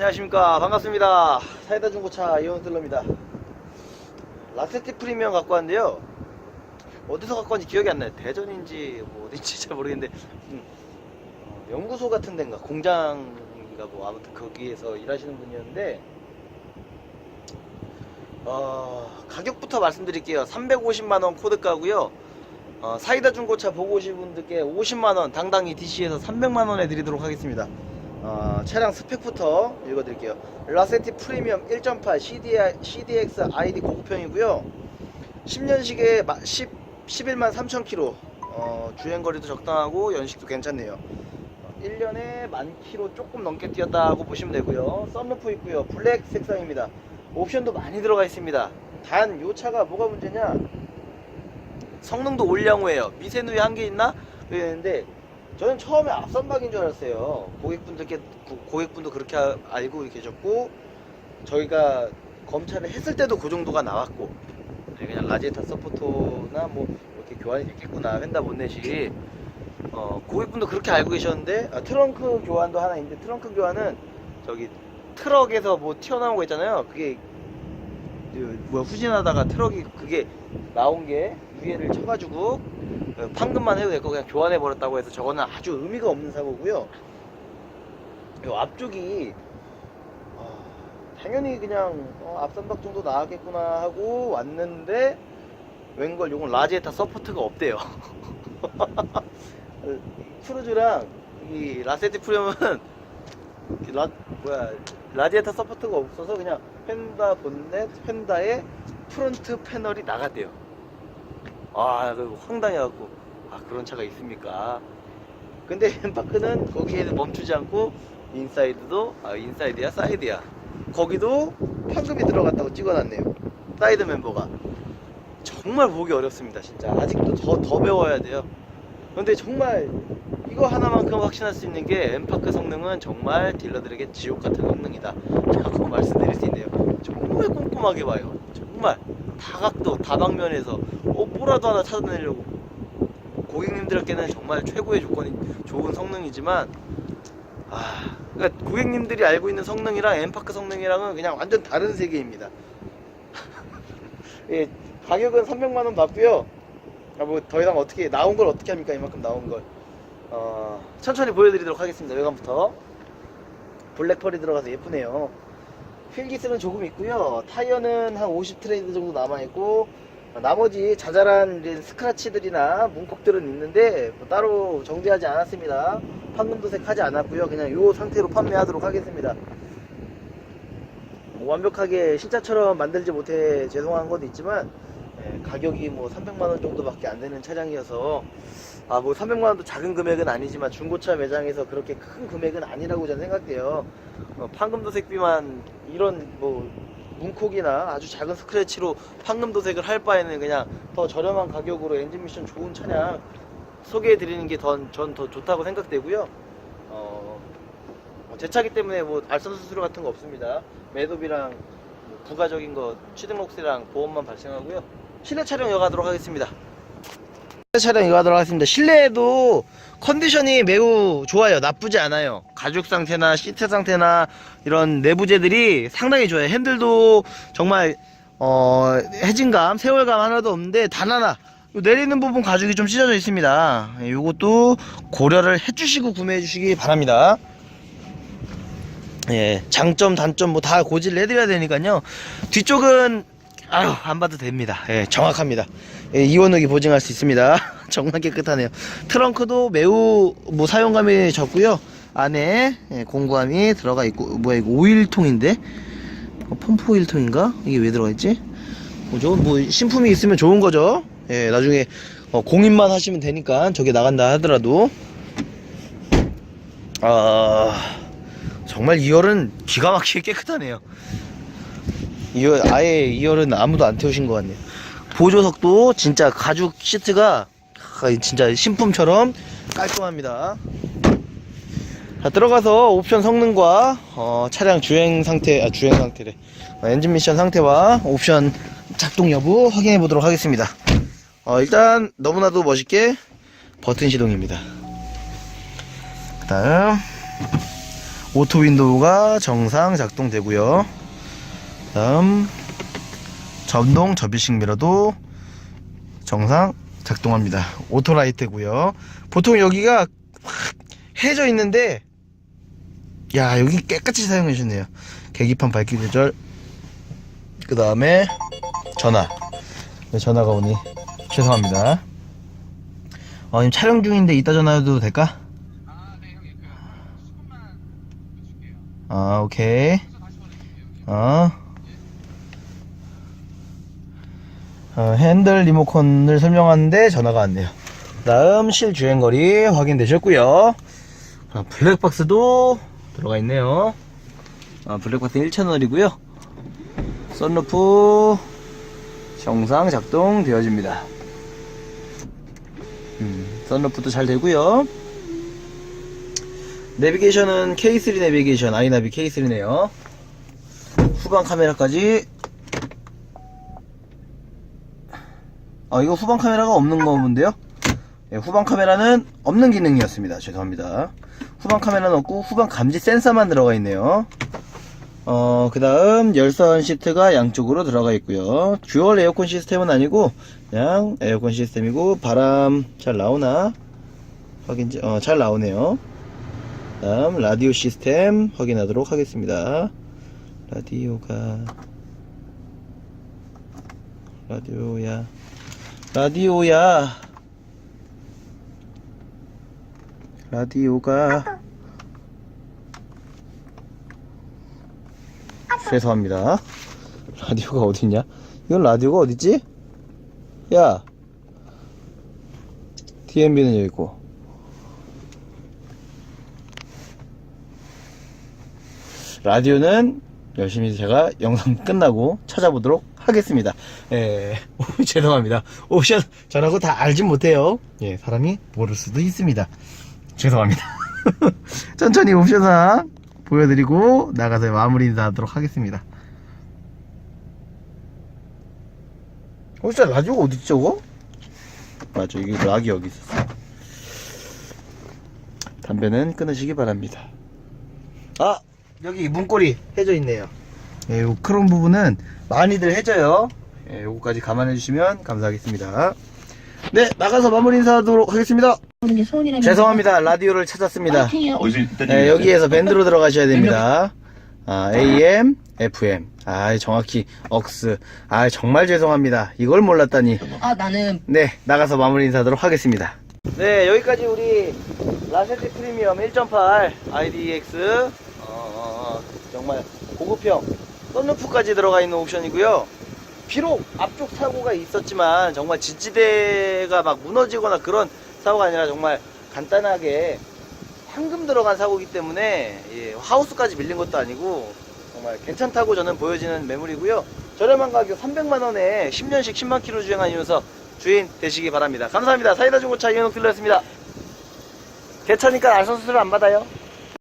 안녕하십니까. 반갑습니다. 사이다 중고차 이원슬러입니다. 라세티 프리미엄 갖고 왔는데요. 어디서 갖고 왔는지 기억이 안 나요. 대전인지 뭐 어딘지 잘 모르겠는데 음, 어, 연구소 같은 데인가? 공장인가 뭐 아무튼 거기에서 일하시는 분이었는데 어, 가격부터 말씀드릴게요. 350만원 코드가고요. 어, 사이다 중고차 보고 오신 분들께 50만원 당당히 DC에서 300만원에 드리도록 하겠습니다 어, 차량 스펙부터 읽어드릴게요. 라세티 프리미엄 1.8 CDI, CDX ID 고급형이고요. 10년식에 10, 11만 3천 킬로 어, 주행거리도 적당하고 연식도 괜찮네요. 어, 1년에 만 킬로 조금 넘게 뛰었다고 보시면 되고요. 썬루프 있고요. 블랙 색상입니다. 옵션도 많이 들어가 있습니다. 단 이 차가 뭐가 문제냐? 성능도 올량호예요. 미세누이 한 개 있나? 그랬는데 저는 처음에 앞선박인 줄 알았어요. 고객분들께 고- 고객분도 그렇게 아- 알고 계셨고 저희가 검찰을 했을 때도 그 정도가 나왔고 네, 그냥 라지에타 서포터나 뭐 이렇게 교환이 됐겠구나 휀다 본넷이 어, 고객분도 그렇게 알고 계셨는데 아, 트렁크 교환도 하나 있는데 트렁크 교환은 저기 트럭에서 뭐 튀어나온 거 있잖아요. 그게 그 뭐야 후진하다가 트럭이 그게 나온 게 위에를 쳐가지고 그 판금만 해도 될거 그냥 교환해 버렸다고 해서 저거는 아주 의미가 없는 사고고요. 요 앞쪽이 어, 당연히 그냥 어, 앞선박 정도 나가겠구나 하고 왔는데 웬걸 요건 라지에타 서포트가 없대요. 크루즈랑 이 라세티 프리엄은 그라 뭐야 라디에이터 서포트가 없어서 그냥 펜다 본넷 펜다에 프론트 패널이 나갔대요. 아, 그 황당해갖고 아 그런 차가 있습니까? 근데 엠파크는 거기에 멈추지 않고 인사이드도 아 인사이드야 사이드야 거기도 판금이 들어갔다고 찍어놨네요. 사이드 멤버가 정말 보기 어렵습니다. 진짜 아직도 더 더 배워야 돼요. 근데 정말 이거 하나만큼 확신할 수 있는 게 엠파크 성능은 정말 딜러들에게 지옥 같은 성능이다. 라고 말씀드릴 수 있네요. 정말 꼼꼼하게 봐요. 정말 다각도 다방면에서 어 뭐라도 하나 찾아내려고. 고객님들에게는 정말 최고의 조건이 좋은 성능이지만 아 그러니까 고객님들이 알고 있는 성능이랑 엠파크 성능이랑은 그냥 완전 다른 세계입니다. 예, 가격은 300만원 받고요. 아, 뭐 더 이상 어떻게 나온 걸 어떻게 합니까? 이만큼 나온 걸. 어, 천천히 보여드리도록 하겠습니다 외관부터. 블랙펄이 들어가서 예쁘네요. 휠기스는 조금 있고요. 타이어는 한 50 트레이드 정도 남아있고 어, 나머지 자잘한 스크라치들이나 문콕들은 있는데 뭐 따로 정지하지 않았습니다. 판금 도색하지 않았고요. 그냥 이 상태로 판매하도록 하겠습니다. 뭐 완벽하게 신차처럼 만들지 못해 죄송한 것도 있지만 예, 가격이 뭐 300만 원 정도밖에 안 되는 차량이어서 아 뭐 300만 원도 작은 금액은 아니지만 중고차 매장에서 그렇게 큰 금액은 아니라고 저는 생각해요. 어, 판금 도색비만 이런 뭐 문콕이나 아주 작은 스크래치로 판금 도색을 할 바에는 그냥 더 저렴한 가격으로 엔진 미션 좋은 차량 소개해 드리는 게 전더 좋다고 생각되고요. 어, 뭐제 차기 때문에 뭐 알선 수수료 같은 거 없습니다. 매도비랑 뭐 부가적인 거 취등록세랑 보험만 발생하고요 실내 촬영 이어가도록 하겠습니다. 실내 촬영 이어가도록 하겠습니다. 실내에도 컨디션이 매우 좋아요. 나쁘지 않아요. 가죽 상태나 시트 상태나 이런 내부재들이 상당히 좋아요. 핸들도 정말 어, 해진감 세월감 하나도 없는데 단 하나 요 내리는 부분 가죽이 좀 찢어져 있습니다. 예, 요것도 고려를 해주시고 구매해 주시기 바랍니다. 예, 장점, 단점 뭐 다 고지를 해드려야 되니까요. 뒤쪽은 아유 안 봐도 됩니다. 예, 정확합니다. 예, 이원욱이 보증할 수 있습니다. 정말 깨끗하네요. 트렁크도 매우 뭐 사용감이 적고요. 안에 예, 공구함이 들어가 있고 뭐야 이거 오일통인데 어, 펌프 오일통인가? 이게 왜 들어가 있지? 뭐죠? 뭐 신품이 있으면 좋은 거죠. 예, 나중에 어, 공인만 하시면 되니까 저게 나간다 하더라도 아. 정말 2열은 기가 막히게 깨끗하네요. 2열, 아예 2열은 아무도 안 태우신 것 같네요. 보조석도 진짜 가죽 시트가 아, 진짜 신품처럼 깔끔합니다. 자, 들어가서 옵션 성능과 어, 차량 주행 상태, 아, 주행 상태래. 어, 엔진 미션 상태와 옵션 작동 여부 확인해 보도록 하겠습니다. 어, 일단 너무나도 멋있게 버튼 시동입니다. 그 다음 오토 윈도우가 정상 작동되고요. 다음 전동 접이식 미러도 정상 작동합니다. 오토라이트고요. 보통 여기가 확 해져 있는데 야 여기 깨끗이 사용해 주셨네요. 계기판 밝기 조절 그 다음에 전화 왜 전화가 오니 죄송합니다. 어, 지금 촬영 중인데 이따 전화해도 될까? 아, 오케이. 어. 어, 핸들 리모컨을 설명하는데 전화가 왔네요. 다음 실주행거리 확인되셨고요. 아, 블랙박스도 들어가 있네요. 아, 블랙박스 1채널이고요. 썬루프 정상 작동 되어집니다. 음, 썬루프도 잘 되고요. 내비게이션은 K3 내비게이션 아이나비 K3네요. 후방 카메라까지. 아 이거 후방 카메라가 없는 거 본데요. 예, 후방 카메라는 없는 기능이었습니다. 죄송합니다. 후방 카메라는 없고 후방 감지 센서만 들어가 있네요. 어, 그 다음 열선 시트가 양쪽으로 들어가 있고요. 듀얼 에어컨 시스템은 아니고 그냥 에어컨 시스템이고 바람 잘 나오나 확인 어, 잘 나오네요. 다음 라디오 시스템 확인하도록 하겠습니다. 라디오가 라디오야 라디오야 라디오가 죄송합니다. 라디오가 어딨냐? 이건 라디오가 어딨지? 야 DMB는 여기 있고 라디오는 열심히 제가 영상 끝나고 찾아보도록 하겠습니다. 예, 오, 죄송합니다. 옵션 저라고 다 알진 못해요. 예, 사람이 모를 수도 있습니다. 죄송합니다. 천천히 옵션상 보여드리고 나가서 마무리 인사하도록 하겠습니다. 어, 진짜 라디오가 어딨지 저거? 맞아, 이게 락이 여기 있었어. 담배는 끊으시기 바랍니다. 아! 여기 문고리 해져 있네요. 예, 요 크롬 부분은 많이들 해져요. 예, 요거까지 감안해 주시면 감사하겠습니다. 네, 나가서 마무리 인사하도록 하겠습니다. 죄송합니다. 라디오를 찾았습니다. 일단 네, 여기에서 밴드로 들어가셔야 됩니다. 아, AM, FM. 아, 정확히 억스. 아, 정말 죄송합니다. 이걸 몰랐다니. 아 나는 네, 나가서 마무리 인사하도록 하겠습니다. 네, 여기까지 우리 라세티 프리미엄 1.8 IDX 어, 어, 어, 정말 고급형 썬루프까지 들어가 있는 옵션이고요. 비록 앞쪽 사고가 있었지만 정말 지지대가 막 무너지거나 그런 사고가 아니라 정말 간단하게 황금 들어간 사고이기 때문에 예, 하우스까지 밀린 것도 아니고 정말 괜찮다고 저는 보여지는 매물이고요. 저렴한 가격 300만 원에 10년씩 10만 킬로 주행한 이면서 주인 되시기 바랍니다. 감사합니다. 사이다 중고차 이현욱 들렸습니다. 개차니까 알선수를 안 받아요.